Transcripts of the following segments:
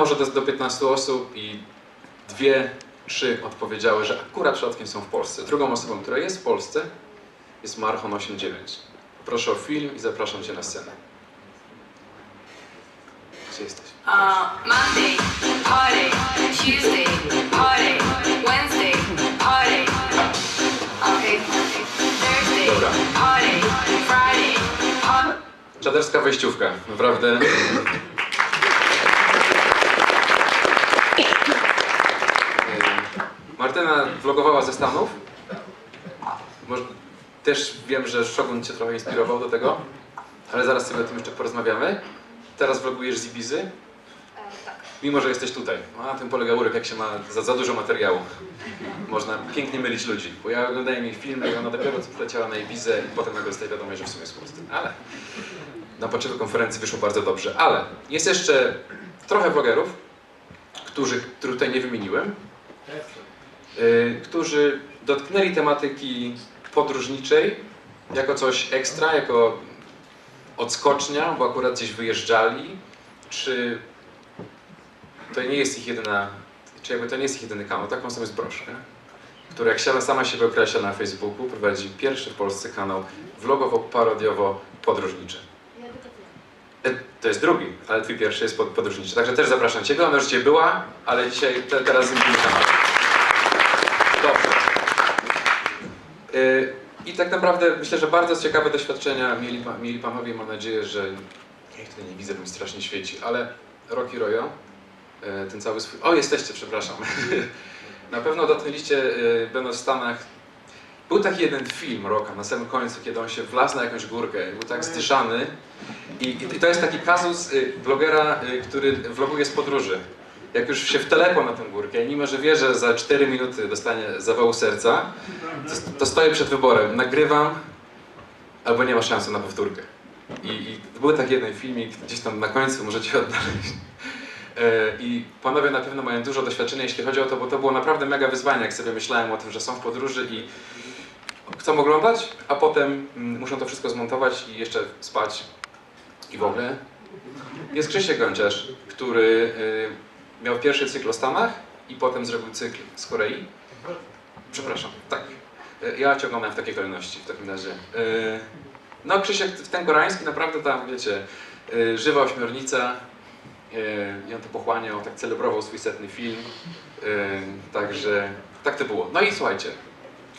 może do, do 15 osób i dwie, trzy odpowiedziały, że akurat przypadkiem są w Polsce. Drugą osobą, która jest w Polsce jest Marchon89. Proszę o film i zapraszam Cię na scenę. Gdzie jesteś? Uh, Monday, party. Tuesday, party. Wednesday, party. Okay. Thursday, Dobra. party. Friday, party. Czaderska wejściówka, naprawdę. Yy, Martyna vlogowała ze Stanów. Może, też wiem, że Shogun Cię trochę inspirował do tego, ale zaraz sobie o tym jeszcze porozmawiamy. Teraz vlogujesz z Ibizy, tak. mimo że jesteś tutaj. A na tym polega urok, jak się ma za, za dużo materiału. Można pięknie mylić ludzi, bo ja oglądałem jej filmy i ona dopiero co przyleciała na Ibizę i potem nagle dostaje wiadomość, że w sumie jest w Polsce. Ale na początku konferencji wyszło bardzo dobrze. Ale jest jeszcze trochę vlogerów, którzy, których tutaj nie wymieniłem, którzy dotknęli tematyki podróżniczej jako coś ekstra, jako odskocznia, bo akurat gdzieś wyjeżdżali, czy to nie jest ich jedyna, czy jakby to nie jest ich jedyny kanał, taką samą jest broszkę, która jak siada sama siebie określa na Facebooku, prowadzi pierwszy w Polsce kanał vlogowo-parodiowo-podróżniczy. E, To jest drugi, ale twój pierwszy jest pod- podróżniczy. Także też zapraszam Ciebie, ona już Cię była, ale dzisiaj te, teraz z innym kanałem. Dobrze. Y, I tak naprawdę myślę, że bardzo ciekawe doświadczenia mieli, mieli panowie. Mam nadzieję, że ja ich tutaj nie widzę, bo mi strasznie świeci, ale Rocky Royo, y, ten cały swój... O, jesteście, przepraszam. Na pewno dotknęliście, y, będąc w Stanach, był taki jeden film Roka na samym końcu, kiedy on się wlazł na jakąś górkę, był tak zdyszany. I, I to jest taki kazus y, blogera, y, który vloguje z podróży. Jak już się wtelepał na tę górkę, mimo że wie, że za 4 minuty dostanie zawału serca, to, to stoję przed wyborem. Nagrywam albo nie ma szansy na powtórkę. I, I był taki jeden filmik, gdzieś tam na końcu możecie odnaleźć. E, I panowie na pewno mają dużo doświadczenia, jeśli chodzi o to, bo to było naprawdę mega wyzwanie, jak sobie myślałem o tym, że są w podróży i chcą oglądać, a potem mm, muszą to wszystko zmontować i jeszcze spać i w ogóle. Jest Krzysiek Gąciarz, który y, miał pierwszy cykl o Stanach i potem zrobił cykl z Korei. Przepraszam, tak. Ja cię oglądam w takiej kolejności w takim razie. Y, No Krzysiek, ten koreański naprawdę tam, wiecie, y, żywa ośmiornica y, i on to pochłaniał, tak celebrował swój setny film. Także tak to było. No i słuchajcie,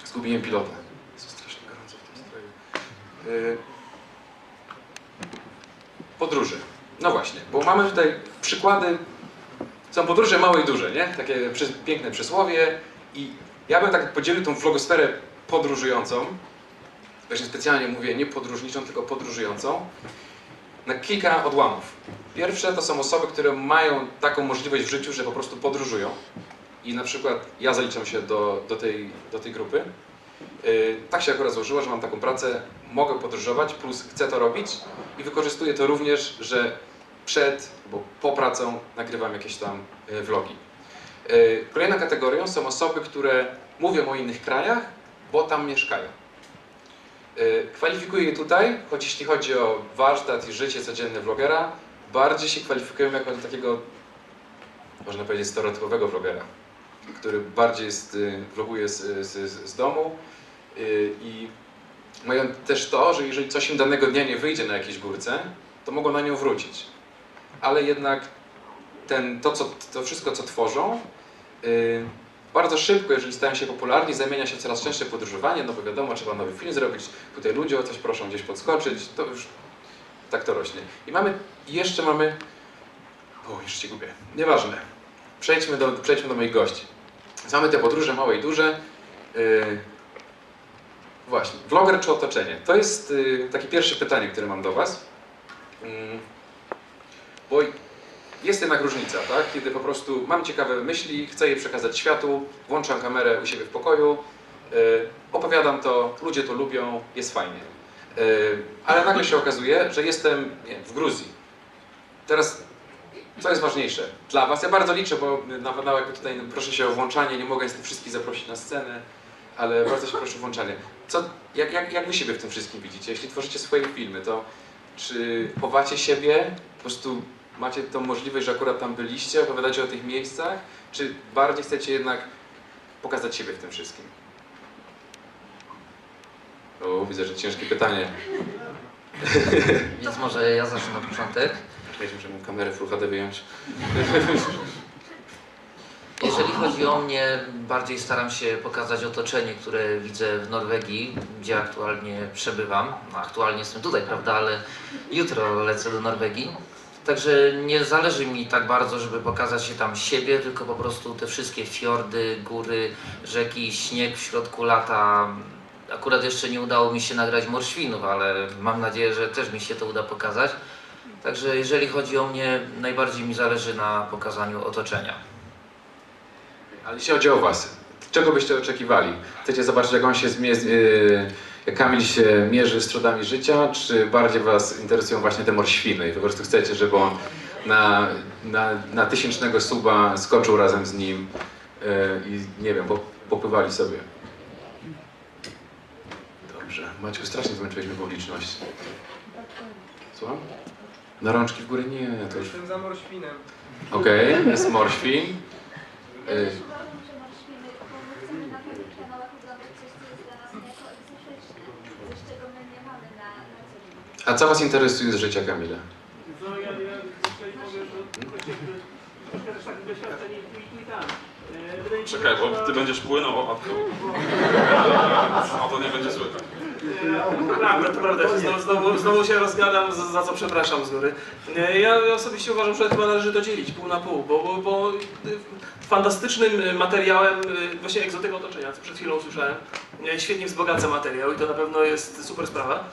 zgubiłem pilota. Jest strasznie gorąco w tym stroju. Y, Podróże. No właśnie, bo mamy tutaj przykłady. Są podróże małe i duże, nie? Takie piękne przysłowie. I ja bym tak podzielił tą vlogosferę podróżującą. Właśnie specjalnie mówię nie podróżniczą, tylko podróżującą. Na kilka odłamów. Pierwsze to są osoby, które mają taką możliwość w życiu, że po prostu podróżują. I na przykład ja zaliczam się do, do, tej, do tej grupy. Yy, tak się akurat złożyło, że mam taką pracę, mogę podróżować, plus chcę to robić i wykorzystuję to również, że przed albo po pracą nagrywam jakieś tam y, vlogi. Y, Kolejną kategorią są osoby, które mówią o innych krajach, bo tam mieszkają. Y, Kwalifikuję je tutaj, choć jeśli chodzi o warsztat i życie codzienne vlogera, bardziej się kwalifikują jako takiego, można powiedzieć, stereotypowego vlogera, który bardziej jest, vloguje z, z, z domu i mają też to, że jeżeli coś im danego dnia nie wyjdzie na jakiejś górce, to mogą na nią wrócić. Ale jednak ten, to, co, to wszystko, co tworzą, yy, bardzo szybko, jeżeli stają się popularni, zamienia się coraz częstsze podróżowanie, no bo wiadomo, trzeba nowy film zrobić, tutaj ludzie o coś proszą gdzieś podskoczyć, to już tak to rośnie. I mamy, jeszcze mamy, o, już się gubię, nieważne. Przejdźmy do, przejdźmy do moich gości. Mamy te podróże małe i duże. Yy, Właśnie, vloger czy otoczenie? To jest y, takie pierwsze pytanie, które mam do Was. Mm, bo jest jednak różnica, tak? Kiedy po prostu mam ciekawe myśli, chcę je przekazać światu, włączam kamerę u siebie w pokoju, y, opowiadam to, ludzie to lubią, jest fajnie. Y, ale nagle się okazuje, że jestem w Gruzji. Teraz co jest ważniejsze dla Was? Ja bardzo liczę, bo na, na, jakby tutaj proszę się o włączanie, nie mogę niestety wszystkich zaprosić na scenę, ale bardzo się proszę o włączanie. Co, jak, jak, jak Wy siebie w tym wszystkim widzicie? Jeśli tworzycie swoje filmy, to czy chowacie siebie, po prostu macie tą możliwość, że akurat tam byliście, opowiadacie o tych miejscach, czy bardziej chcecie jednak pokazać siebie w tym wszystkim? O, widzę, że ciężkie pytanie. Więc może ja zacznę na początek. Czekajcie, muszę mu kamerę Full HD wyjąć. Jeżeli chodzi o mnie, bardziej staram się pokazać otoczenie, które widzę w Norwegii, gdzie aktualnie przebywam. No, aktualnie jestem tutaj, prawda, ale jutro lecę do Norwegii. Także nie zależy mi tak bardzo, żeby pokazać się tam siebie, tylko po prostu te wszystkie fiordy, góry, rzeki, śnieg w środku lata. Akurat jeszcze nie udało mi się nagrać morświnów, ale mam nadzieję, że też mi się to uda pokazać. Także jeżeli chodzi o mnie, najbardziej mi zależy na pokazaniu otoczenia. Ale jeśli chodzi o was, czego byście oczekiwali? Chcecie zobaczyć, jak on się zmie- jak Kamil się mierzy z trudami życia, czy bardziej was interesują właśnie te morświny i po prostu chcecie, żeby on na, na, na tysięcznego suba skoczył razem z nim yy, i nie wiem, po, popływali sobie. Dobrze. Maciu, strasznie zmęczyłeś mnie publiczność. Słucham? Na rączki w górę? Nie, to już... Jestem za morświnem. Okej, jest morświn. Yy, Uważam, że marszwiny, bo my chcemy na pewnych kanałach oglądać coś, co jest dla nas niekoegzotyczne, coś, czego my nie mamy na, na co dzień. A co was interesuje z życia Kamila? No ja, ja tutaj powiem, że troszkę też takich doświadczeń i tam. E, Czekaj, bo ty będziesz płynął opadką. A to nie będzie słychać. E, Prawda, prawda. Znowu, znowu, znowu się rozgadam, za, co przepraszam z góry. E, Ja, osobiście uważam, że chyba należy to dzielić pół na pół, bo, bo, bo e, fantastycznym e, materiałem, e, właśnie egzotyka otoczenia, co przed chwilą usłyszałem, e, świetnie wzbogaca materiał i to na pewno jest super sprawa.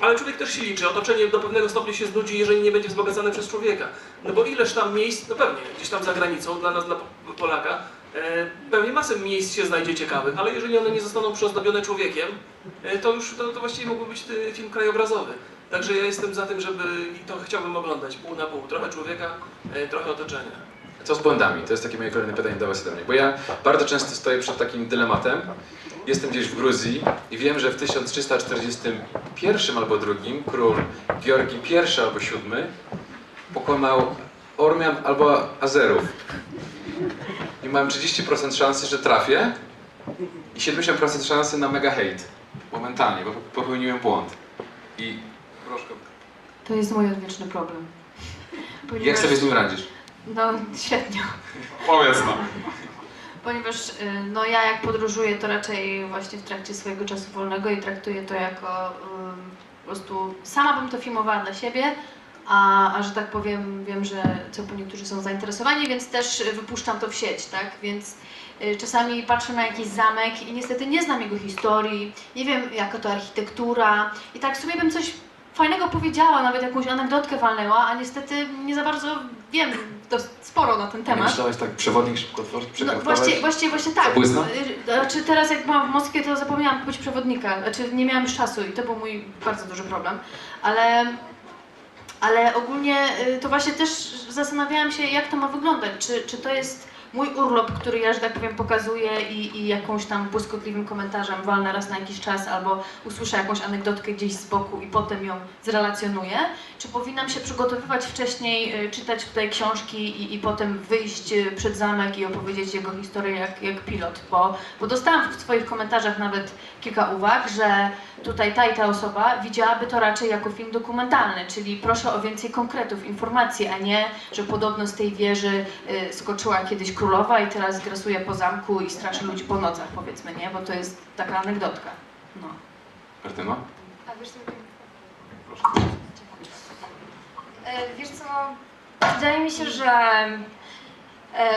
Ale człowiek też się liczy, otoczenie do pewnego stopnia się znudzi, jeżeli nie będzie wzbogacane przez człowieka. No bo ileż tam miejsc, no pewnie, gdzieś tam za granicą, dla nas, dla Po- Polaka, e, pewnie masę miejsc się znajdzie ciekawych, ale jeżeli one nie zostaną przyozdobione człowiekiem, e, to już to, to właściwie mógłby być ty- film krajobrazowy. Także ja jestem za tym, żeby i to chciałbym oglądać pół na pół. Trochę człowieka, e, trochę otoczenia. Co z błędami? To jest takie moje kolejne pytanie do was i do mnie. Bo ja bardzo często stoję przed takim dylematem. Jestem gdzieś w Gruzji i wiem, że w 1341 albo drugim król Georgi I albo VII pokonał Ormian albo Azerów. I mam 30% szansy, że trafię i 70% szansy na mega hate. Momentalnie, bo popełniłem błąd. I proszę, To jest mój odwieczny problem. jak Ponieważ, sobie z nim radzisz? No, średnio. Powiedz nam. Ponieważ y, no, ja jak podróżuję, to raczej właśnie w trakcie swojego czasu wolnego i traktuję to jako po prostu sama bym to filmowała dla siebie, a, a że tak powiem, wiem, że co niektórzy są zainteresowani, więc też wypuszczam to w sieć, tak? Więc y, czasami patrzę na jakiś zamek i niestety nie znam jego historii, nie wiem jaka to architektura i tak sobie bym coś fajnego powiedziała, nawet jakąś anegdotkę walnęła, a niestety nie za bardzo wiem to sporo na ten temat. Myślałeś tak, przewodnik szybko otworzyć, No właśnie, właśnie, właśnie tak. Zabłysnął? Y, Znaczy teraz jak byłam w Moskwie, to zapomniałam kupić przewodnika. Znaczy nie miałam już czasu i to był mój bardzo duży problem. Ale, ale ogólnie y, to właśnie też zastanawiałam się, jak to ma wyglądać. Czy, czy to jest mój urlop, który ja, że tak powiem, pokazuję i, i jakąś tam błyskotliwym komentarzem walnę raz na jakiś czas, albo usłyszę jakąś anegdotkę gdzieś z boku i potem ją zrelacjonuję. Czy powinnam się przygotowywać wcześniej, y, czytać tutaj książki i, i potem wyjść y, przed zamek i opowiedzieć jego historię jak, jak pilot? Bo, bo dostałam w swoich komentarzach nawet kilka uwag, że tutaj ta i ta osoba widziałaby to raczej jako film dokumentalny, czyli proszę o więcej konkretów, informacji, a nie, że podobno z tej wieży y, skoczyła kiedyś królowa i teraz grasuje po zamku i straszy ludzi po nocach, powiedzmy, nie? Bo to jest taka anegdotka. No. Martyno? A wiesz co, Proszę. E, Wiesz co, wydaje mi się, że e,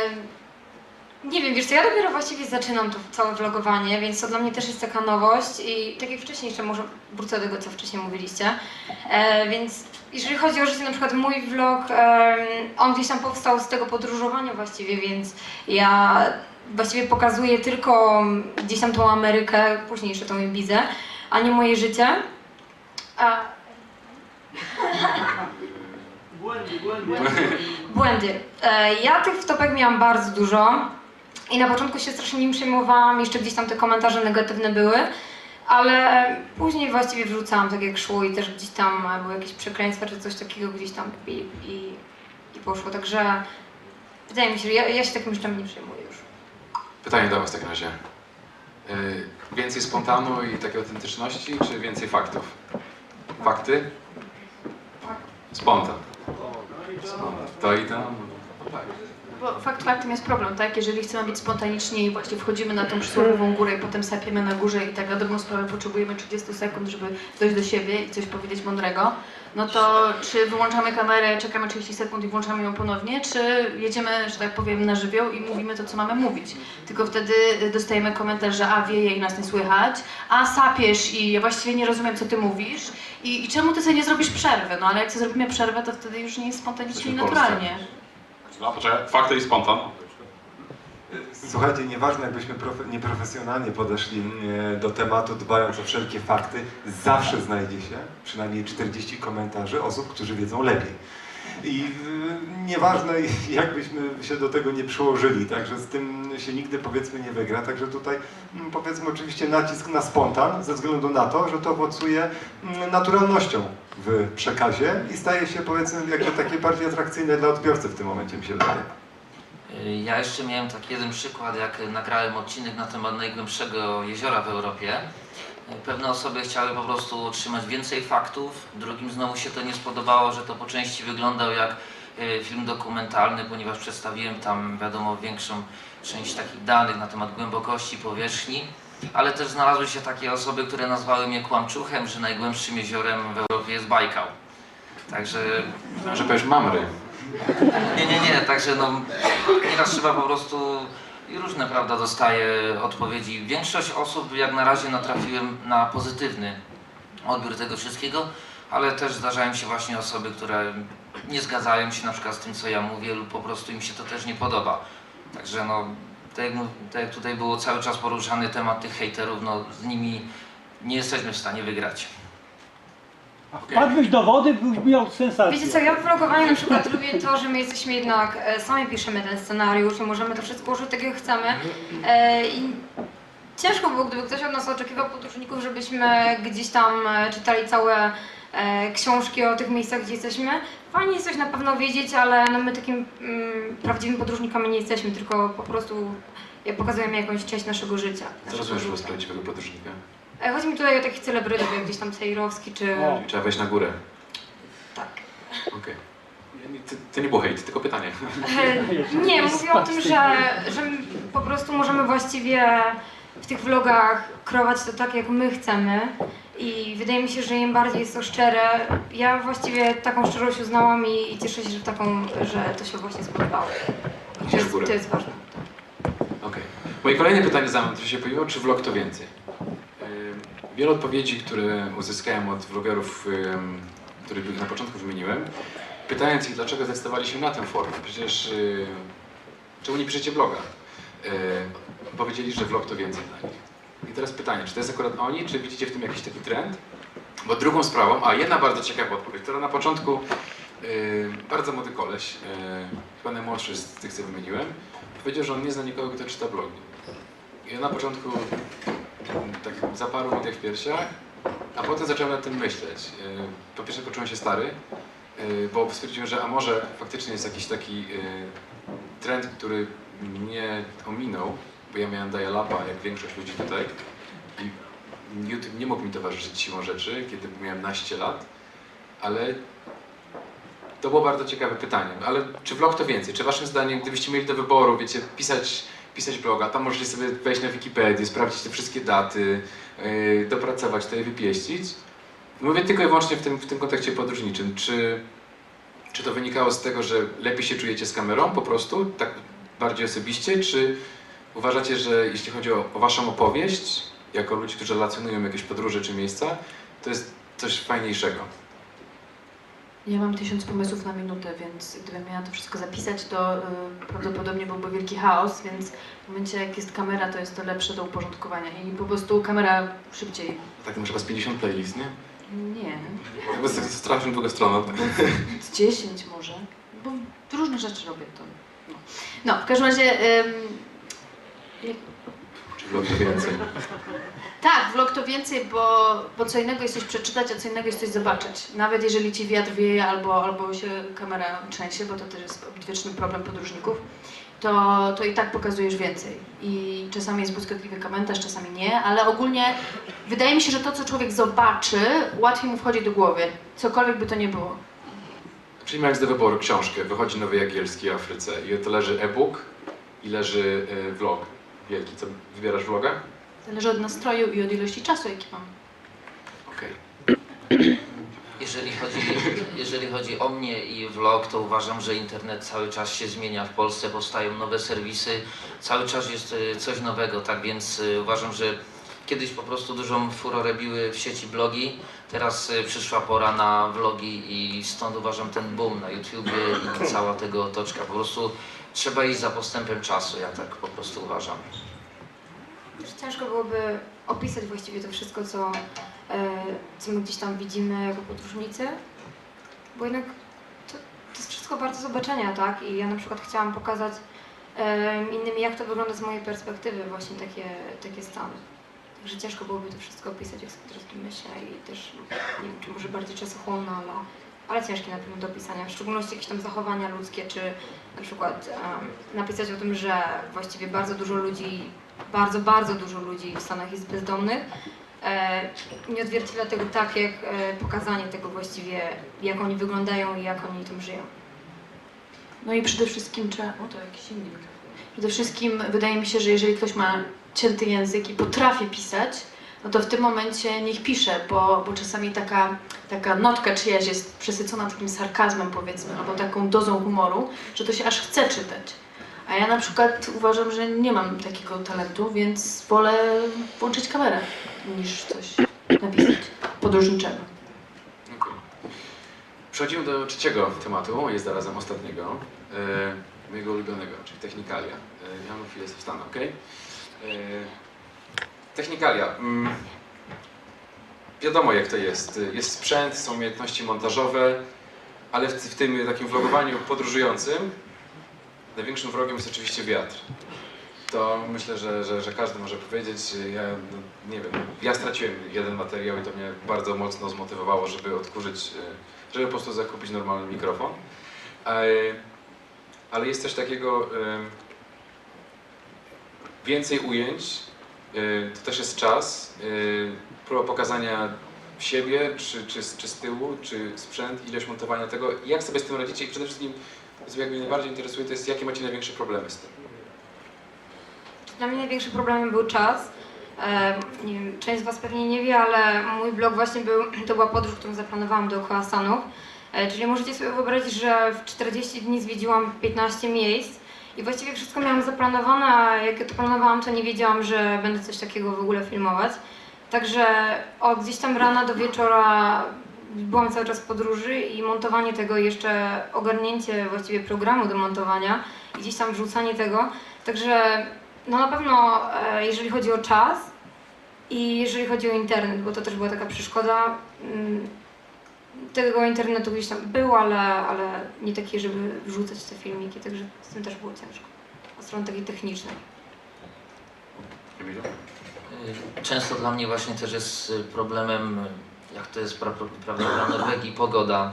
nie wiem, wiesz co, ja dopiero właściwie zaczynam to całe vlogowanie, więc to dla mnie też jest taka nowość i tak jak wcześniej jeszcze może wrócę do tego, co wcześniej mówiliście, e, więc jeżeli chodzi o życie, na przykład mój vlog, em, on gdzieś tam powstał z tego podróżowania właściwie, więc ja właściwie pokazuję tylko gdzieś tam tą Amerykę, później jeszcze tą Ibizę, a nie moje życie. A, Błędy, błędy. Błędy. E, Ja tych wtopek miałam bardzo dużo i na początku się strasznie nim przejmowałam, jeszcze gdzieś tam te komentarze negatywne były, ale później właściwie wrzucałam tak jak szło i też gdzieś tam były jakieś przekleństwa czy coś takiego gdzieś tam i, i i poszło. Także wydaje mi się, że ja, ja się takim rzeczami nie przejmuję już. Pytanie do Was w takim razie. Yy, więcej spontanu i takiej autentyczności, czy więcej faktów? Fakty? Spontan. Spontan. To i to? Bo fakt faktem jest problem, tak? Jeżeli chcemy być spontaniczni i właśnie wchodzimy na tą przysłowiową górę i potem sapiemy na górze i tak na dobrą sprawę potrzebujemy 30 sekund, żeby dojść do siebie i coś powiedzieć mądrego, no to czy wyłączamy kamerę, czekamy 30 sekund i włączamy ją ponownie, czy jedziemy, że tak powiem, na żywioł i mówimy to, co mamy mówić. Tylko wtedy dostajemy komentarz, że a wieje i nas nie słychać, a sapiesz i ja właściwie nie rozumiem, co ty mówisz i, i czemu ty sobie nie zrobisz przerwy? No ale jak sobie zrobimy przerwę, to wtedy już nie jest spontanicznie i naturalnie. Fakty i spontan. Słuchajcie, nieważne jakbyśmy profe- nieprofesjonalnie podeszli do tematu, dbając o wszelkie fakty, zawsze znajdzie się przynajmniej 40 komentarzy osób, którzy wiedzą lepiej. I e, nieważne jakbyśmy się do tego nie przyłożyli, także z tym się nigdy powiedzmy nie wygra. Także tutaj mm, powiedzmy oczywiście nacisk na spontan, ze względu na to, że to owocuje mm, naturalnością w przekazie i staje się powiedzmy jakby takie bardziej atrakcyjne dla odbiorcy w tym momencie mi się wydaje. Ja jeszcze miałem taki jeden przykład, jak nagrałem odcinek na temat najgłębszego jeziora w Europie. Pewne osoby chciały po prostu otrzymać więcej faktów, drugim znowu się to nie spodobało, że to po części wyglądał jak e, film dokumentalny, ponieważ przedstawiłem tam, wiadomo, większą część takich danych na temat głębokości powierzchni, ale też znalazły się takie osoby, które nazwały mnie kłamczuchem, że najgłębszym jeziorem w Europie jest Bajkał. Także Że powiesz mamry. nie, nie, nie, także no nieraz trzeba po prostu i różne, prawda, dostaje odpowiedzi. Większość osób jak na razie natrafiłem na pozytywny odbiór tego wszystkiego, ale też zdarzają się właśnie osoby, które nie zgadzają się na przykład z tym, co ja mówię lub po prostu im się to też nie podoba. Także no, tak jak, tak jak tutaj było cały czas poruszany temat tych hejterów, no z nimi nie jesteśmy w stanie wygrać. Wpadłbyś do wody, byś miał sensację. Wiecie co, ja w vlogowaniu na przykład lubię to, że my jesteśmy jednak, e, sami piszemy ten scenariusz i możemy to wszystko użyć tak jak chcemy. E, I ciężko było, gdyby ktoś od nas oczekiwał podróżników, żebyśmy gdzieś tam e, czytali całe e, książki o tych miejscach, gdzie jesteśmy. Fajnie jest coś na pewno wiedzieć, ale no my takim mm, prawdziwymi podróżnikami nie jesteśmy, tylko po prostu pokazujemy jakąś część naszego życia. Co rozumiesz wobec prawdziwego podróżnika? E, Chodzi mi tutaj o takich celebrytów, jak gdzieś tam Sejrowski czy... O. Trzeba wejść na górę. Tak. Okej. Nie- To, to nie było hejt, tylko pytanie. E, Nie, mówię o tym, że, że my po prostu możemy właściwie w tych vlogach kreować to tak, jak my chcemy. I wydaje mi się, że im bardziej jest to szczere, ja właściwie taką szczerość uznałam i, i cieszę się, że, taką, że to się właśnie spodobało. To jest, to jest ważne. Okej. Moje kolejne pytanie za mną, które się pojawiło, czy vlog to więcej? Wiele odpowiedzi, które uzyskałem od vlogerów, których na początku wymieniłem, pytając ich, dlaczego zdecydowali się na tę formę. Przecież czemu nie piszecie bloga? Powiedzieli, że vlog to więcej dla nich. I teraz pytanie, czy to jest akurat oni, czy widzicie w tym jakiś taki trend? Bo drugą sprawą, a jedna bardzo ciekawa odpowiedź, która na początku yy, bardzo młody koleś, yy, chyba najmłodszy z tych, co wymieniłem, powiedział, że on nie zna nikogo, kto czyta blogi. I ja na początku mm, tak zaparł mi tak w piersiach, a potem zacząłem nad tym myśleć. Yy, Po pierwsze poczułem się stary, yy, bo stwierdziłem, że a może faktycznie jest jakiś taki yy, trend, który mnie ominął, bo ja miałem dial-upa, jak większość ludzi tutaj. I YouTube nie mógł mi towarzyszyć siłą rzeczy, kiedy miałem naście lat, ale to było bardzo ciekawe pytanie. Ale czy vlog to więcej? Czy waszym zdaniem, gdybyście mieli do wyboru, wiecie, pisać, pisać bloga, tam możecie sobie wejść na Wikipedię, sprawdzić te wszystkie daty, yy, dopracować to i wypieścić? Mówię tylko i wyłącznie w tym, w tym kontekście podróżniczym. Czy, czy to wynikało z tego, że lepiej się czujecie z kamerą po prostu, tak bardziej osobiście, czy uważacie, że jeśli chodzi o, o waszą opowieść, jako ludzi, którzy relacjonują jakieś podróże czy miejsca, to jest coś fajniejszego? Ja mam tysiąc pomysłów na minutę, więc gdybym miała to wszystko zapisać, to y, prawdopodobnie byłby wielki chaos, więc w momencie jak jest kamera, to jest to lepsze do uporządkowania i po prostu kamera szybciej. Tak, muszę was 50 playlist, nie? Nie, To jest strasznie długa strona. z 10 może, bo różne rzeczy robię to. No, no w każdym razie ym, jak- Vlog to więcej. Tak, vlog to więcej, bo, bo co innego jest coś przeczytać, a co innego jest coś zobaczyć. Nawet jeżeli ci wiatr wieje albo, albo się kamera trzęsie, bo to też jest odwieczny problem podróżników, to, to i tak pokazujesz więcej. I czasami jest błyskotliwy komentarz, czasami nie, ale ogólnie wydaje mi się, że to, co człowiek zobaczy, łatwiej mu wchodzi do głowy, cokolwiek by to nie było. Czyli mając do wyboru książkę, wychodzi Nowy Jagielski o Afryce i to leży e-book i leży y, vlog wielki. Co, wybierasz vloga? Zależy od nastroju i od ilości czasu, jaki mam. Okej. Jeżeli chodzi, jeżeli chodzi o mnie i vlog, to uważam, że internet cały czas się zmienia. W Polsce powstają nowe serwisy, cały czas jest y, coś nowego, tak więc y, uważam, że kiedyś po prostu dużą furorę biły w sieci blogi, teraz y, przyszła pora na vlogi i stąd uważam ten boom na YouTubie i cała tego otoczka. Po prostu trzeba iść za postępem czasu, ja tak po prostu uważam. Ciężko byłoby opisać właściwie to wszystko, co, e, co my gdzieś tam widzimy jako podróżnicy, bo jednak to, to jest wszystko bardzo zobaczenia, tak? I ja na przykład chciałam pokazać innym, jak to wygląda z mojej perspektywy, właśnie takie, takie stany. Także ciężko byłoby to wszystko opisać, jak sobie teraz myślę i też nie wiem, czy może bardziej czasochłonne, ale, ale ciężkie na pewno do opisania, w szczególności jakieś tam zachowania ludzkie, czy na przykład em, napisać o tym, że właściwie bardzo dużo ludzi bardzo, bardzo dużo ludzi w Stanach jest bezdomnych. E, nie odzwierciedla tego tak, jak e, pokazanie tego właściwie, jak oni wyglądają i jak oni tym żyją. No i przede wszystkim trzeba. O, to jakiś inny mikrofon. Przede wszystkim wydaje mi się, że jeżeli ktoś ma cięty język i potrafi pisać, no to w tym momencie niech pisze, bo, bo czasami taka, taka notka czyjaś jest przesycona takim sarkazmem, powiedzmy, albo taką dozą humoru, że to się aż chce czytać. A ja na przykład uważam, że nie mam takiego talentu, więc wolę włączyć kamerę niż coś napisać podróżniczego. Okej. Przechodzimy do trzeciego tematu, jest zarazem ostatniego, e, mojego ulubionego, czyli technikalia. E, ja mam chwilę wstanę, ok? E, technikalia. Mm, wiadomo jak to jest. Jest sprzęt, są umiejętności montażowe, ale w, w tym takim vlogowaniu podróżującym największym wrogiem jest oczywiście wiatr. To myślę, że, że, że każdy może powiedzieć. Ja no, nie wiem, ja straciłem jeden materiał i to mnie bardzo mocno zmotywowało, żeby odkurzyć, e, żeby po prostu zakupić normalny mikrofon. E, Ale jest coś takiego, e, więcej ujęć, to też jest czas, e, próba pokazania siebie, czy, czy, czy z tyłu, czy sprzęt, ilość montowania tego, jak sobie z tym radzicie i przede wszystkim, co mnie najbardziej interesuje, to jest jakie macie największe problemy z tym. Dla mnie największym problemem był czas. E, nie wiem, część z Was pewnie nie wie, ale mój blog właśnie był, to była podróż, którą zaplanowałam dookoła Stanów. E, czyli możecie sobie wyobrazić, że w 40 dni zwiedziłam 15 miejsc i właściwie wszystko miałam zaplanowane, a jak ja to planowałam, to nie wiedziałam, że będę coś takiego w ogóle filmować. Także od gdzieś tam rana do wieczora byłam cały czas w podróży i montowanie tego, jeszcze ogarnięcie właściwie programu do montowania i gdzieś tam wrzucanie tego. Także no na pewno e, jeżeli chodzi o czas i jeżeli chodzi o internet, bo to też była taka przeszkoda. Tego internetu gdzieś tam był, ale, ale nie taki, żeby wrzucać te filmiki, także z tym też było ciężko. Od strony takiej technicznej. Często dla mnie właśnie też jest problemem, jak to jest pra- prawda, dla Norwegii, pogoda.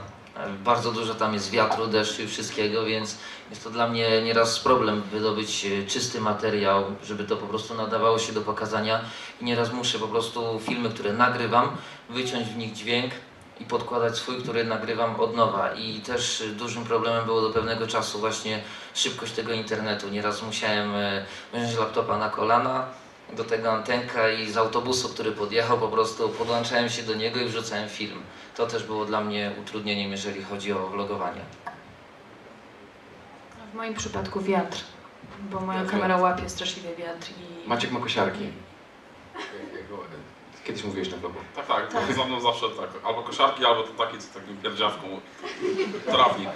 Bardzo dużo tam jest wiatru, deszczu i wszystkiego, więc jest to dla mnie nieraz problem wydobyć czysty materiał, żeby to po prostu nadawało się do pokazania. I nieraz muszę po prostu filmy, które nagrywam, wyciąć w nich dźwięk i podkładać swój, który nagrywam od nowa. I też dużym problemem było do pewnego czasu właśnie szybkość tego internetu. Nieraz musiałem y, wziąć laptopa na kolana, do tego antenka i z autobusu, który podjechał, po prostu podłączałem się do niego i wrzucałem film. To też było dla mnie utrudnieniem, jeżeli chodzi o vlogowanie. W moim przypadku wiatr, bo moja kamera łapie straszliwie wiatr i... Maciek ma kosiarki. Kiedyś mówiłeś na vlogu. Tak, tak, to za mną zawsze tak. Albo koszarki, albo to taki z takim pierdziawką. Trawnik.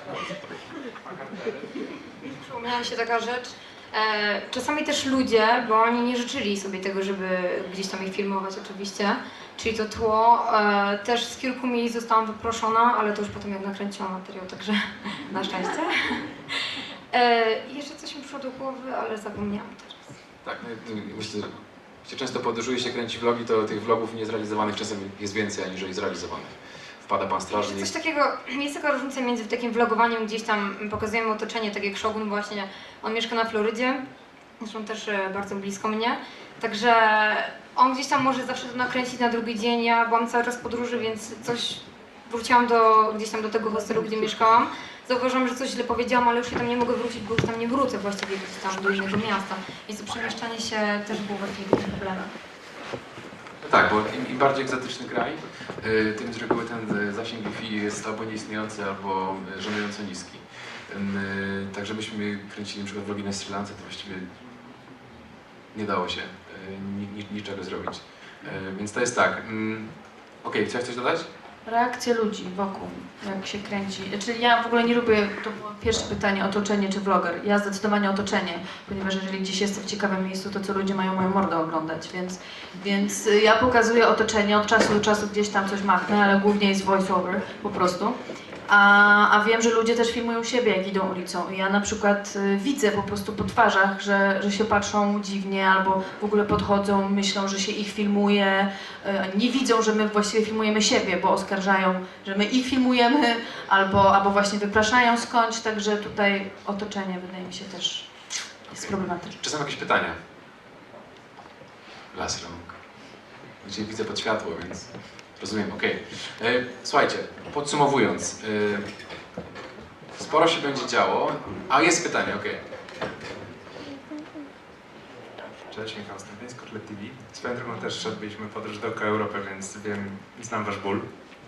Przypomniała się taka rzecz. E, czasami też ludzie, bo oni nie życzyli sobie tego, żeby gdzieś tam ich filmować oczywiście, czyli to tło. E, też z kilku miejsc zostałam wyproszona, ale to już potem jak nakręciłam materiał, także na szczęście. E, jeszcze coś mi przyszło do głowy, ale zapomniałam teraz. Tak, no, i myślę, że się często podróżuje, się kręci vlogi, to tych vlogów niezrealizowanych czasem jest więcej aniżeli zrealizowanych. Wpada pan strażnik. Coś takiego, jest taka różnica między takim vlogowaniem, gdzieś tam pokazujemy otoczenie, tak jak Shogun właśnie, on mieszka na Florydzie, zresztą też e, bardzo blisko mnie, także on gdzieś tam może zawsze to nakręcić na drugi dzień, ja byłam cały czas w podróży, więc coś, wróciłam do, gdzieś tam do tego hostelu, gdzie mieszkałam, zauważyłam, że coś źle powiedziałam, ale już się tam nie mogę wrócić, bo już tam nie wrócę właściwie gdzieś tam do innego miasta, więc to przemieszczanie się też było właśnie jakimś problemem. Tak, bo im, im bardziej egzotyczny kraj, y, tym z reguły ten y, zasięg Wi-Fi jest albo nieistniejący, albo y, żenująco niski. Ym, y, Także myśmy kręcili przykład vlogi na Sri Lance, to właściwie nie dało się ni, ni, niczego zrobić. Więc to jest tak. Okej, chciałeś coś dodać? Reakcje ludzi wokół, jak się kręci. Czyli ja w ogóle nie lubię, to było pierwsze pytanie, otoczenie czy vloger. Ja zdecydowanie otoczenie, ponieważ jeżeli gdzieś jestem w ciekawym miejscu, to co ludzie mają moją mordę oglądać, więc, więc y, ja pokazuję otoczenie, od czasu do czasu gdzieś tam coś machnę, ale głównie jest voice-over po prostu. A, a wiem, że ludzie też filmują siebie, jak idą ulicą. I ja na przykład y, widzę po prostu po twarzach, że, że się patrzą dziwnie albo w ogóle podchodzą, myślą, że się ich filmuje, y, nie widzą, że my właściwie filmujemy siebie, bo oskarżają, że my ich filmujemy albo, albo właśnie wypraszają skądś, także tutaj otoczenie wydaje mi się też jest problematyczne. Czy są jakieś pytania? Las rąk. Gdzie widzę pod światło, więc rozumiem, okej. E, Słuchajcie, podsumowując. e, Sporo się będzie działo. A jest pytanie, okej. Cześć, Michał Stępień z Kotlet TV. Swoją drogą też odbyliśmy podróż dookoła Europy, więc wiem, znam wasz ból.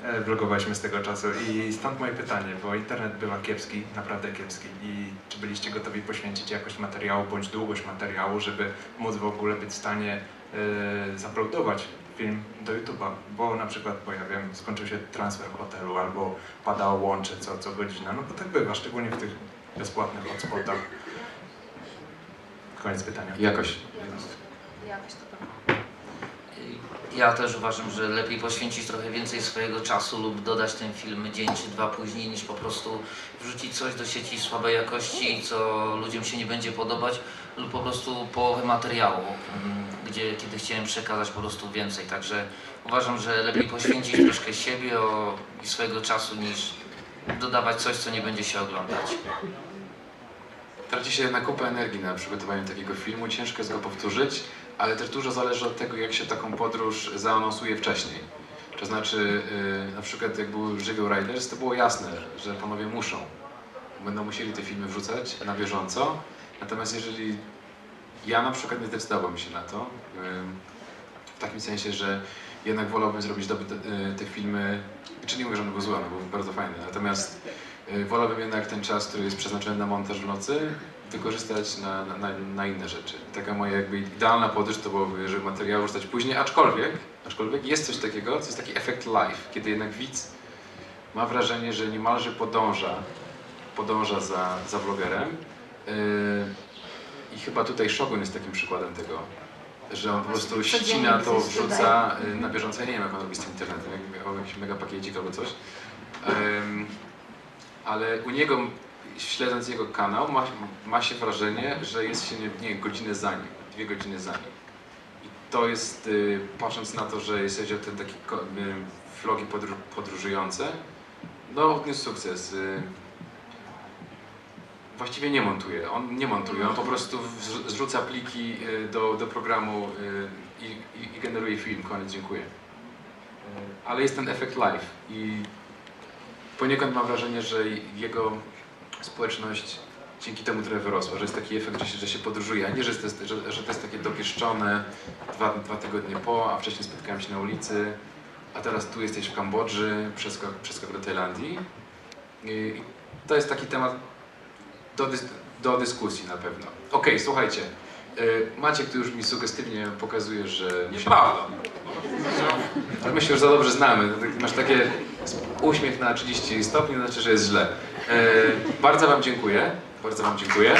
E, Vlogowaliśmy z tego czasu i stąd moje pytanie, bo internet bywa kiepski, naprawdę kiepski i czy byliście gotowi poświęcić jakość materiału bądź długość materiału, żeby móc w ogóle być w stanie e, zaploadować film do YouTube'a, bo na przykład, bo ja wiem, skończył się transfer hotelu albo padało łącze co, co godzina, no bo tak bywa, szczególnie w tych bezpłatnych hotspotach. Koniec pytania. Jakoś. Jakoś to prawda. Ja też uważam, że lepiej poświęcić trochę więcej swojego czasu lub dodać ten film dzień czy dwa później, niż po prostu wrzucić coś do sieci słabej jakości, co ludziom się nie będzie podobać, lub po prostu połowę materiału, mm, gdzie kiedy chciałem przekazać po prostu więcej. Także uważam, że lepiej poświęcić troszkę siebie o, i swojego czasu, niż dodawać coś, co nie będzie się oglądać. Traci się na kupę energii na przygotowaniu takiego filmu, ciężko jest go powtórzyć, ale też dużo zależy od tego, jak się taką podróż zaanonsuje wcześniej. To znaczy, yy, na przykład jak był Żywioł Riders, to było jasne, że panowie muszą. Będą musieli te filmy wrzucać na bieżąco. Natomiast jeżeli ja na przykład nie zdecydowałbym się na to, yy, w takim sensie, że jednak wolałbym zrobić doby, yy, te filmy, czy nie mówię, że one były złe, one były bardzo fajne, natomiast wolałbym jednak ten czas, który jest przeznaczony na montaż w nocy, wykorzystać na, na, na, inne rzeczy. Taka moja jakby idealna podróż to byłoby, żeby materiał wrzucać później, aczkolwiek, aczkolwiek jest coś takiego, co jest taki efekt live, kiedy jednak widz ma wrażenie, że niemalże podąża, podąża za, za vlogerem. Yy, I chyba tutaj Shogun jest takim przykładem tego, że on po prostu ścina to, wrzuca yy, na bieżąco. Ja nie wiem, jak on robi z tym internetem, jak miał jakiś mega pakiecik albo coś. Ale u niego, śledząc jego kanał, ma, ma się wrażenie, że jest się, nie, nie godzinę za nim, dwie godziny za nim. I to jest, y, patrząc na to, że jest o ten taki ko- y, vlogi podróż, podróżujące, no odniósł sukces. Y, właściwie nie montuje, on nie montuje, on po prostu zrzuca pliki y, do, do programu y, i, i, i generuje film, koniec, dziękuję. Ale jest ten efekt live i poniekąd mam wrażenie, że jego społeczność dzięki temu trochę wyrosła, że jest taki efekt, że się, że się podróżuje, a nie, że to jest, że, że to jest takie dopieszczone dwa, dwa tygodnie po, a wcześniej spotkałem się na ulicy, a teraz tu jesteś w Kambodży, przeskok, przeskok do Tajlandii. I to jest taki temat do, dys, do dyskusji na pewno. Okej, słuchajcie, y, Maciek tu już mi sugestywnie pokazuje, że... Nieprawda. Ale my się już za dobrze znamy. Tak- Masz takie uśmiech na 30 stopni, to znaczy, że jest źle. E, bardzo Wam dziękuję. Bardzo Wam dziękuję.